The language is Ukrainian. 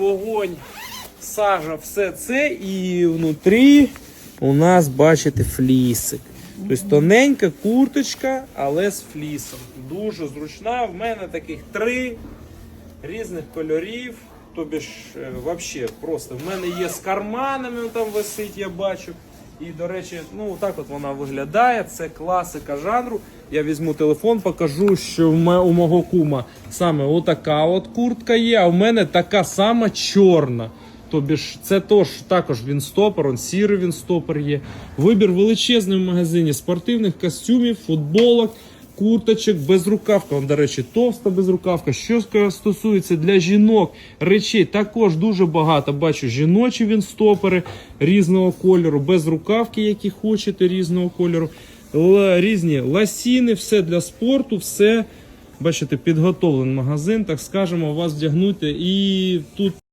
вогонь, сажа, все це. І внутрі у нас, бачите, флісик. Тобто тоненька курточка, але з флісом. Дуже зручна. В мене таких три різних кольорів. Тобі ж, взагалі, просто в мене є з карманами, там висить, я бачу. І, до речі, ну так от вона виглядає. Це класика жанру. Я візьму телефон, покажу, що в ме- у мого кума саме отака от куртка є, а в мене така сама чорна. Тобі ж це тож також він стопор, он сірий він стопор є. Вибір величезний в магазині спортивних костюмів, футболок, курточок, безрукавка. Он, до речі, товста безрукавка. Що стосується для жінок речей, також дуже багато. Бачу, жіночі він стопори різного кольору, безрукавки, які хочете, різного кольору. Різні ласіни, все для спорту, все. Бачите, підготовлений магазин, так скажемо, вас вдягнути. І тут